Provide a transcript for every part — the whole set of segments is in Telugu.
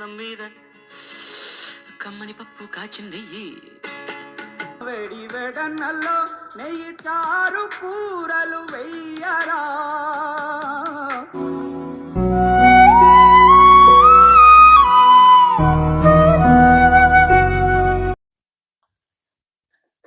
అన్నం మీద కమ్మని పప్పు కాచిన నెయ్యి వేడి వేడన్నల్లో నెయ్యి చారు కూరలు వెయ్యరా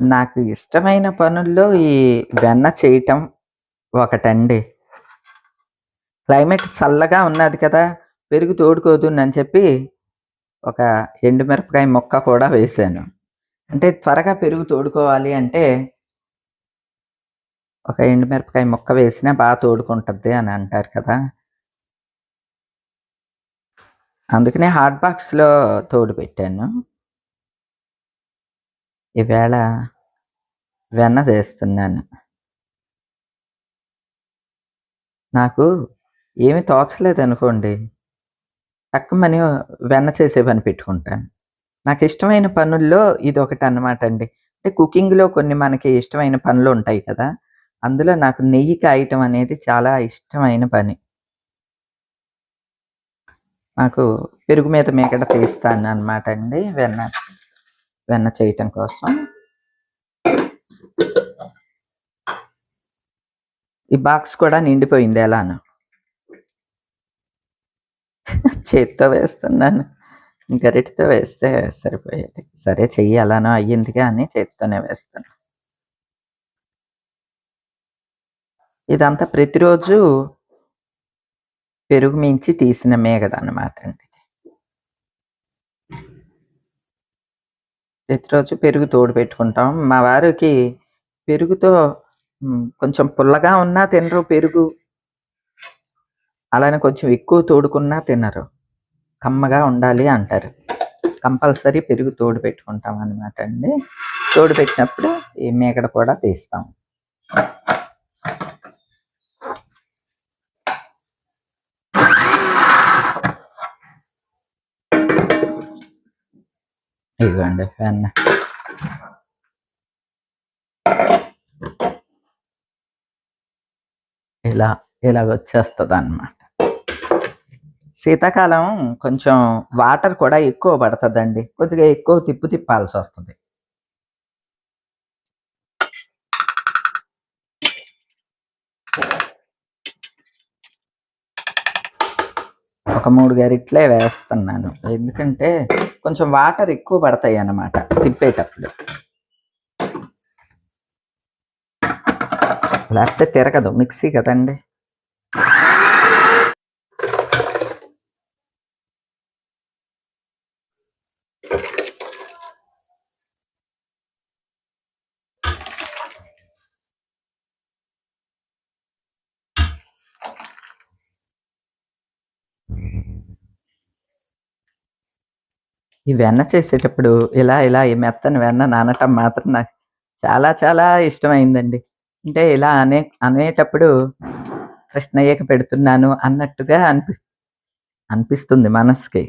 నాకు ఇష్టమైన పనుల్లో ఈ వెన్న చేయటం ఒకటండి. క్లైమేట్ చల్లగా ఉన్నది కదా. పెరుగు తోడుకోదునని చెప్పి ఒక ఎండుమిరపకాయ మొక్క కూడా వేసాను. అంటే త్వరగా పెరుగు తోడుకోవాలి అంటే ఒక ఎండుమిరపకాయ మొక్క వేసినా బాగా తోడుకుంటుంది అని అంటారు కదా. అందుకనే హాట్ బాక్స్లో తోడు పెట్టాను. ఈవేళ వెన్న చేస్తున్నాను. నాకు ఏమి తోచలేదు అనుకోండి. తక్కువని వెన్న చేసే పని పెట్టుకుంటాను. నాకు ఇష్టమైన పనుల్లో ఇది ఒకటి అన్నమాట అండి అంటే కుకింగ్లో కొన్ని మనకి ఇష్టమైన పనులు ఉంటాయి కదా అందులో నాకు నెయ్యి కాయటం అనేది చాలా ఇష్టమైన పని. నాకు పెరుగు మీద మేకడ తీస్తాను అనమాట అండి వెన్న వెన్న చేయటం కోసం. ఈ బాక్స్ కూడా నిండిపోయింది ఎలాను. చేత్తో వేస్తున్నాను. గరిటితో వేస్తే సరిపోయేది. సరే చెయ్యి అలానో అయ్యింది కానీ చేత్తోనే వేస్తాను ఇదంతా ప్రతిరోజు పెరుగు మించి తీసిన మేగడ అనమాట అండి. ప్రతిరోజు పెరుగు తోడు పెట్టుకుంటాం. మా వారికి పెరుగుతో కొంచెం పుల్లగా ఉన్నా తినరు పెరుగు. అలానే కొంచెం ఎక్కువ తోడుకున్నా తినరు. కమ్మగా ఉండాలి అంటారు. కంపల్సరీ పెరుగు తోడు పెట్టుకుంటాం అనమాట అండి. తోడు పెట్టినప్పుడు ఈ మేకడ కూడా తీస్తాం. ఇదిగోండి వెన్న ఇలా ఇలా వచ్చేస్తుంది అన్నమాట శీతాకాలం కొంచెం వాటర్ కూడా ఎక్కువ పడుతుందండి. కొద్దిగా ఎక్కువ తిప్పు తిప్పాల్సి వస్తుంది. ఒక మూడు గరిట్లే వేస్తున్నాను. ఎందుకంటే కొంచెం వాటర్ ఎక్కువ పడతాయి అన్నమాట తిప్పేటప్పుడు. లేకపోతే తిరగదు. మిక్సీ కదండి. ఈ వెన్న చేసేటప్పుడు ఇలా ఇలా ఈ మెత్తని వెన్న నానటం మాత్రం నాకు చాలా చాలా ఇష్టమైందండి. అంటే ఇలా అనే అనేటప్పుడు కృష్ణయ్యకి పెడుతున్నాను అన్నట్టుగా అనిపి అనిపిస్తుంది మనసుకి.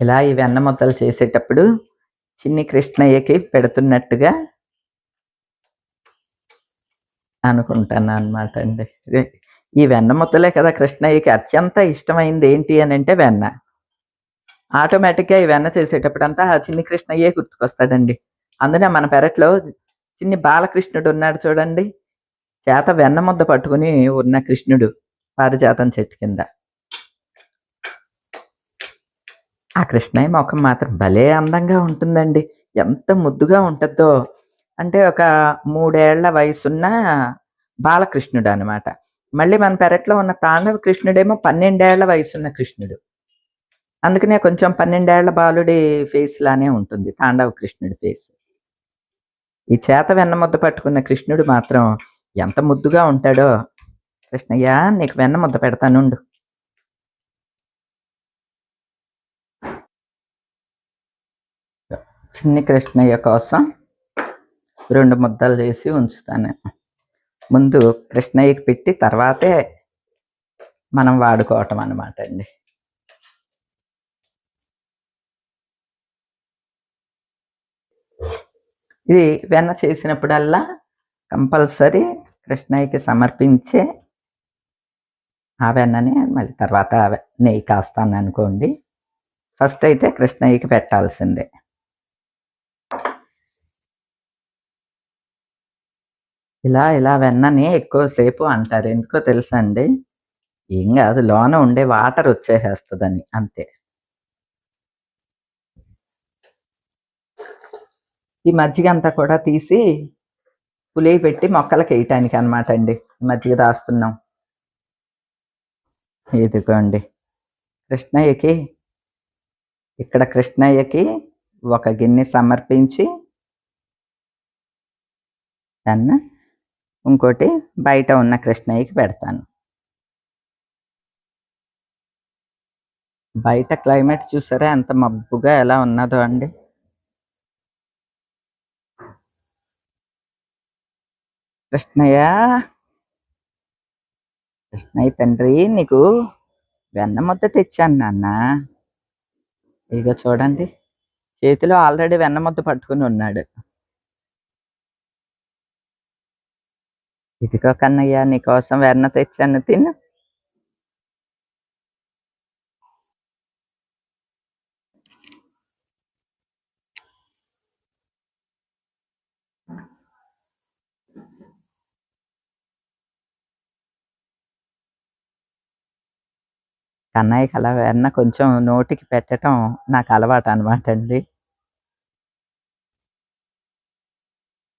ఇలా ఈ వెన్న ముద్దలు చేసేటప్పుడు చిన్ని కృష్ణయ్యకి పెడుతున్నట్టుగా అనుకుంటాను అనమాట అండి. ఈ వెన్న ముద్దలే కదా కృష్ణయ్యకి అత్యంత ఇష్టమైంది ఏంటి అని అంటే వెన్న. ఆటోమేటిక్గా ఈ వెన్న చేసేటప్పుడు అంతా చిన్ని కృష్ణయ్యే గుర్తుకొస్తాడండి. అందునే మన పెరట్లో చిన్ని బాలకృష్ణుడు ఉన్నాడు చూడండి. చేత వెన్న ముద్ద పట్టుకుని ఉన్న కృష్ణుడు పారిజాతం చెట్టు కింద. ఆ కృష్ణయ్య ముఖం మాత్రం భలే అందంగా ఉంటుందండి. ఎంత ముద్దుగా ఉంటుందో. అంటే ఒక మూడేళ్ళ వయసున్న బాలకృష్ణుడు అనమాట మళ్ళీ మన పెరట్లో ఉన్న తాండవ కృష్ణుడేమో పన్నెండేళ్ళ వయసున్న కృష్ణుడు. అందుకనే కొంచెం పన్నెండేళ్ళ బాలుడి ఫేస్ లానే ఉంటుంది తాండవ కృష్ణుడి ఫేస్ ఈ చేత వెన్న ముద్ద పట్టుకున్న కృష్ణుడు మాత్రం ఎంత ముద్దుగా ఉంటాడో. కృష్ణయ్య నీకు వెన్న ముద్ద పెడతానుండు చిన్ని కృష్ణయ్య కోసం రెండు ముద్దలు చేసి ఉంచుతాను. ముందు కృష్ణయ్యకి పెట్టి తర్వాతే మనం వాడుకోవటం అన్నమాట అండి. ఇది వెన్న చేసినప్పుడల్లా కంపల్సరీ కృష్ణయ్యకి సమర్పించే ఆ వెన్నని మళ్ళీ తర్వాత నెయ్యి కాస్తాను అనుకోండి. ఫస్ట్ అయితే కృష్ణయ్యకి పెట్టాల్సిందే. ఇలా ఇలా వెన్నని ఎక్కువసేపు అంటారు. ఎందుకో తెలుసా అండి ఏం కాదు లోన ఉండే వాటర్ వచ్చేసేస్తుందని అంతే. ఈ మజ్జిగ అంతా కూడా తీసి పులియ పెట్టి మొక్కలకి వేయటానికి అనమాట అండి. ఈ మజ్జిగ దాస్తున్నాం. ఇదిగోండి. కృష్ణయ్యకి ఇక్కడ కృష్ణయ్యకి ఒక గిన్నె సమర్పించి అన్న ఇంకోటి బయట ఉన్న కృష్ణయ్యకి పెడతాను. బయట క్లైమేట్ చూసారా? ఎంత మబ్బుగా ఎలా ఉన్నదో అండి. కృష్ణయ్య కృష్ణయ్య తండ్రి నీకు వెన్న ముద్ద తెచ్చాను నాన్న. ఇక చూడండి చేతిలో ఆల్రెడీ వెన్న ముద్ద పట్టుకుని ఉన్నాడు. ఇదిగో కన్నయ్య నీకోసం వెన్న తెచ్చాను తిను. కన్నయ్యకి అలా వెన్న కొంచెం నోటికి పెట్టడం నాకు అలవాటు అనమాట అండి.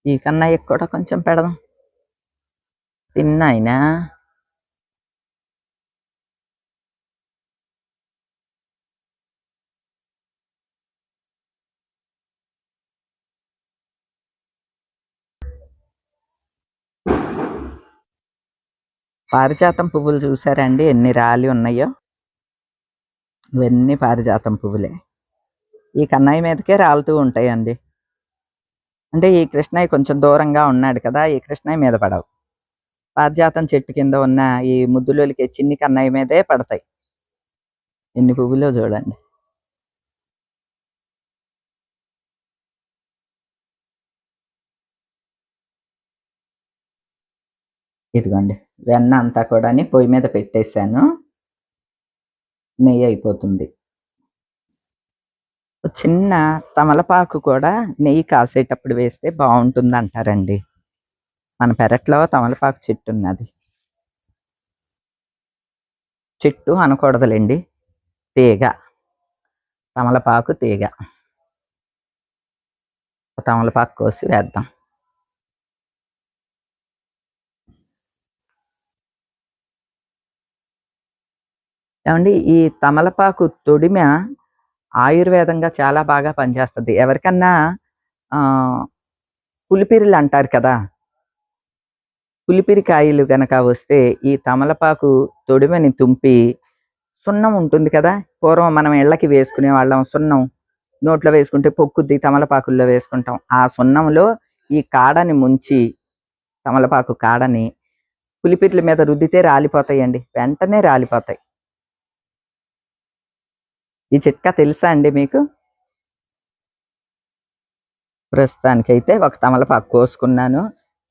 ఈ కన్నయ్యకి కూడా కొంచెం పెడదాం. తిన్నాయినా? పారిజాతం పువ్వులు చూసారండి ఎన్ని రాలి ఉన్నాయో? ఇవన్నీ పారిజాతం పువ్వులే. ఈ కన్నయ్య మీదకే రాలుతూ ఉంటాయండి. అంటే ఈ కృష్ణయ్య కొంచెం దూరంగా ఉన్నాడు కదా ఈ కృష్ణయ్య మీద పడవు. పారిజాతం చెట్టు కింద ఉన్న ఈ ముద్దులోలికి చిన్ని కన్నయ్య మీదే పడతాయి. ఎన్ని పువ్వులో చూడండి. ఇదిగోండి వెన్న అంతా కూడా పొయ్యి మీద పెట్టేశాను. నెయ్యి అయిపోతుంది. చిన్న తమలపాకు కూడా నెయ్యి కాసేటప్పుడు వేస్తే బాగుంటుంది అంటారండి మన పెరట్లో తమలపాకు చెట్టు ఉన్నది. చెట్టు అనకూడదులేండి. తీగ. తమలపాకు తీగ. తమలపాకు కోసి వేద్దాం. ఏమండి ఈ తమలపాకు తొడిమ ఆయుర్వేదంగా చాలా బాగా పనిచేస్తుంది. ఎవరికన్నా ఆ, పులిపిరిలు అంటారు కదా పులిపిరి కాయలు గనక వస్తే ఈ తమలపాకు తొడిమని తుంపి సున్నం ఉంటుంది కదా పూర్వం మనం ఇళ్ళకి వేసుకునే వాళ్ళం సున్నం. నోట్లో వేసుకుంటే పొక్కుద్ది తమలపాకుల్లో వేసుకుంటాం. ఆ సున్నంలో ఈ కాడని ముంచి తమలపాకు కాడని పులిపిర్ల మీద రుద్దితే రాలిపోతాయండి. వెంటనే రాలిపోతాయి. ఈ చిట్కా తెలుసా అండి మీకు? ప్రస్తుతానికైతే ఒక తమలపాకు కోసుకున్నాను.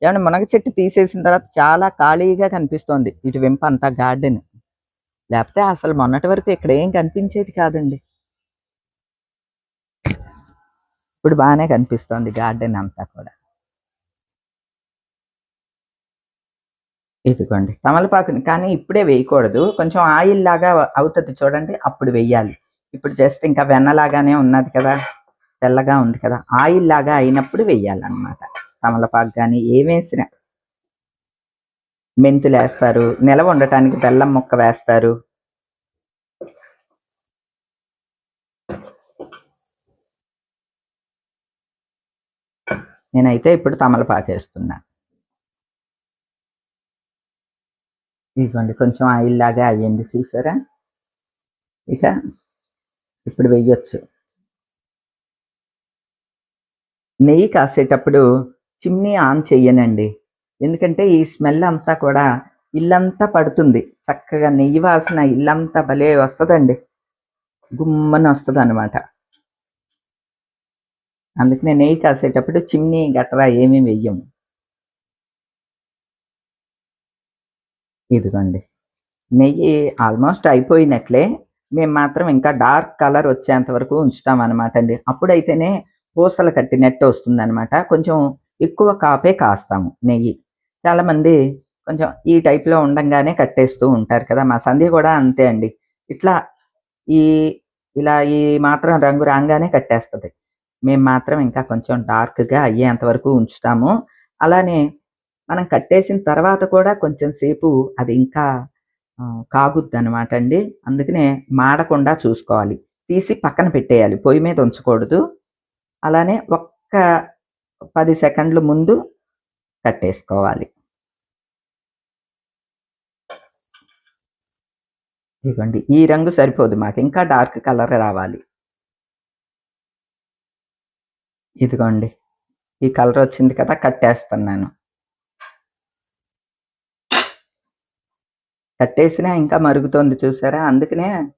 ఏమన్నా మునగ చెట్టు తీసేసిన తర్వాత చాలా ఖాళీగా కనిపిస్తోంది. ఇటు వెంప అంతా గార్డెన్. లేకపోతే అసలు మొన్నటి వరకు ఇక్కడ ఏం కనిపించేది కాదండి. ఇప్పుడు బాగానే కనిపిస్తోంది గార్డెన్ అంతా కూడా. ఇదిగోండి తమలపాకుని కానీ ఇప్పుడే వేయకూడదు. కొంచెం ఆయిల్ లాగా అవుతుంది చూడండి అప్పుడు వేయాలి. ఇప్పుడు జస్ట్ ఇంకా వెన్నలాగానే ఉన్నది కదా తెల్లగా ఉంది కదా ఆయిల్ లాగా అయినప్పుడు వెయ్యాలన్నమాట. తమలపాకు కానీ ఏమేసినా మెంతులు వేస్తారు నిలవ ఉండటానికి బెల్లం ముక్క వేస్తారు. నేనైతే ఇప్పుడు తమలపాకు వేస్తున్నా. ఇదిగోండి కొంచెం ఆయిల్ లాగా అయ్యింది చూసారా? ఇక ఇప్పుడు వెయ్యొచ్చు నెయ్యి కాసేటప్పుడు చిమ్నీ ఆన్ చేయనండి ఎందుకంటే ఈ స్మెల్ అంతా కూడా ఇల్లంతా పడుతుంది. చక్కగా నెయ్యి వాసన ఇల్లంతా భలే వస్తుందండి. గుమ్మని వస్తుంది అనమాట అందుకనే నెయ్యి కాసేటప్పుడు చిమ్నీ గట్రా ఏమీ వెయ్యము ఇదిగోండి. నెయ్యి ఆల్మోస్ట్ అయిపోయినట్లే. మేము మాత్రం ఇంకా డార్క్ కలర్ వచ్చేంత వరకు ఉంచుతాం అనమాట అండి. అప్పుడైతేనే పూసలు కట్టినట్టు వస్తుందన్నమాట. కొంచెం ఎక్కువ కాపే కాస్తాము నెయ్యి. చాలామంది కొంచెం ఈ టైప్లో ఉండంగానే కట్టేస్తూ ఉంటారు కదా. మా సంధ్య కూడా అంతే అండి. ఇట్లా ఈ ఇలా ఈ మాత్రం రంగు రాగానే కట్టేస్తుంది. మేము మాత్రం ఇంకా కొంచెం డార్క్గా అయ్యేంత వరకు ఉంచుతాము. అలానే మనం కట్టేసిన తర్వాత కూడా కొంచెం సేపు అది ఇంకా కాగుద్ది అనమాట అండి. అందుకనే మాడకుండా చూసుకోవాలి. తీసి పక్కన పెట్టేయాలి. పొయ్యి మీద ఉంచకూడదు. అలానే ఒక్క పది సెకండ్ల ముందు కట్టేసుకోవాలి. ఇదిగోండి. ఈ రంగు సరిపోదు మాకు. ఇంకా డార్క్ కలర్ రావాలి. ఇదిగోండి. ఈ కలర్ వచ్చింది కదా కట్టేస్తున్నాను. కట్టేసినా ఇంకా మరుగుతోంది చూసారా? అందుకనే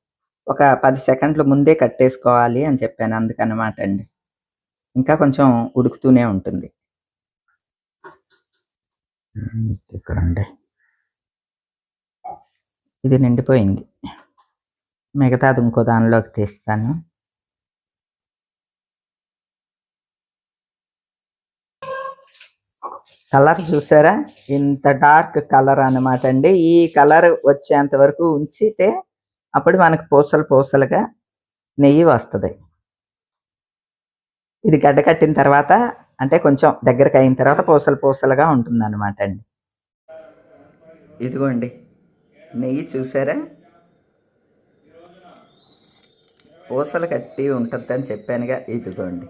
ఒక పది సెకండ్ల ముందే కట్టేసుకోవాలి అని చెప్పాను. అందుకనమాట అండి. ఇంకా కొంచెం ఉడుకుతూనే ఉంటుంది. ఇక్కడండి. ఇది నిండిపోయింది. మిగతాది ఇంకో దానిలోకి తీస్తాను. కలర్ చూసారా? ఇంత డార్క్ కలర్ అన్నమాట అండి. ఈ కలర్ వచ్చేంత వరకు ఉంచితే అప్పుడు మనకు పూసలు పూసలుగా నెయ్యి వస్తుంది. ఇది గడ్డ కట్టిన తర్వాత అంటే కొంచెం దగ్గరకు అయిన తర్వాత పూసలు పూసలుగా ఉంటుంది అనమాట అండి. ఇదిగోండి. నెయ్యి చూసారా? పూసలు కట్టి ఉంటుందని చెప్పానుగా. ఇదిగోండి.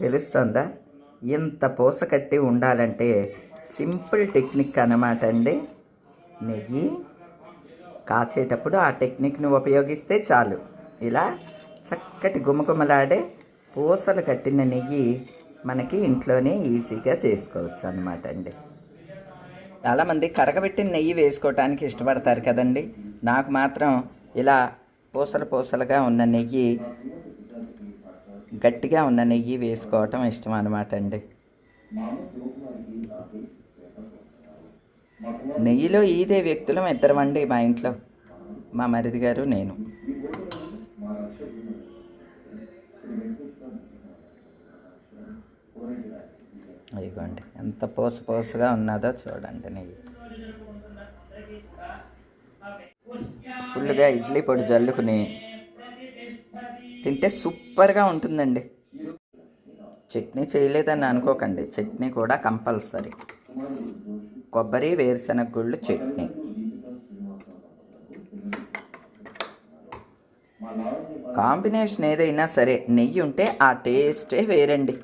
తెలుస్తుందా? ఇంత పూస కట్టి ఉండాలంటే సింపుల్ టెక్నిక్ అనమాట అండి. నెయ్యి కాచేటప్పుడు ఆ టెక్నిక్ని ఉపయోగిస్తే చాలు. ఇలా చక్కటి గుమగుమలాడే పూసలు కట్టిన నెయ్యి మనకి ఇంట్లోనే ఈజీగా చేసుకోవచ్చు అనమాట అండి. చాలామంది కరగబెట్టిన నెయ్యి వేసుకోవటానికి ఇష్టపడతారు కదండి. నాకు మాత్రం ఇలా పూసలు పూసలుగా ఉన్న నెయ్యి గట్టిగా ఉన్న నెయ్యి వేసుకోవటం ఇష్టం అనమాట అండి. నెయ్యిలో ఈదే వ్యక్తులం ఇద్దరం అండి మా ఇంట్లో. మా మరిది గారు నేను. ఇదిగోండి ఎంత పోసు పోసుగా ఉన్నదో చూడండి నెయ్యి. ఫుల్గా ఇడ్లీ పొడి జల్లుకుని తింటే సూపర్గా ఉంటుందండి. చట్నీ చేయలేదని అనుకోకండి. చట్నీ కూడా కంపల్సరీ. కొబ్బరి వేరుశనగ గుళ్ళు చట్నీ. కాంబినేషన్ ఏదైనా సరే నెయ్యి ఉంటే ఆ టేస్టే వేరండి.